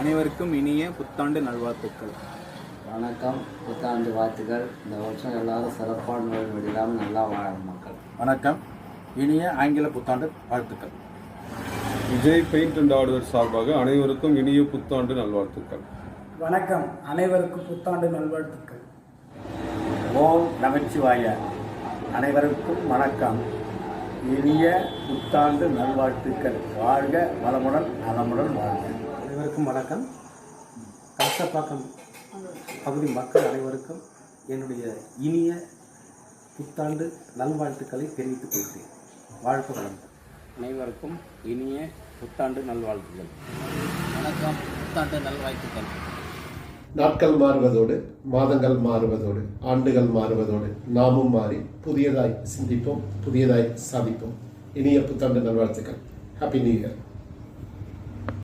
அனைவருக்கும் இனிய புத்தாண்டு நல்வாழ்த்துக்கள். வணக்கம் புத்தாண்டு வாழ்த்துக்கள். இந்த வருஷம் எல்லாரும் சிறப்பான நோய் இல்லாமல் நல்லா வாழணும் மக்கள். வணக்கம். இனிய ஆங்கில புத்தாண்டு வாழ்த்துக்கள். விஜய் பெயிண்ட் அண்ட் ஹார்ட்வேர் சார்பாக அனைவருக்கும் இனிய புத்தாண்டு நல்வாழ்த்துக்கள். வணக்கம். அனைவருக்கும் புத்தாண்டு நல்வாழ்த்துக்கள். ஓம் நமச்சிவாய. அனைவருக்கும் வணக்கம். இனிய புத்தாண்டு நல்வாழ்த்துக்கள். வாழ்க வளமுடன் நலமுடன் வாழ்க. அனைவருக்கும் வணக்கம். கலசப்பாக்கம் பகுதி மக்கள் அனைவருக்கும் என்னுடைய இனிய புத்தாண்டு நல்வாழ்த்துக்களை தெரிவித்துக் கொள்கிறேன். வாழ்க வளமுடன் அனைவருக்கும் இனிய புத்தாண்டு நல்வாழ்த்துக்கள். வணக்கம். புத்தாண்டு நல்வாழ்த்துக்கள். நாட்கள் மாறுவதோடு மாதங்கள் மாறுவதோடு ஆண்டுகள் மாறுவதோடு நாமும் மாறி புதியதாய் சிந்திப்போம் புதியதாய் சாதிப்போம். இனிய புத்தாண்டு நல்வாழ்த்துக்கள். Happy new year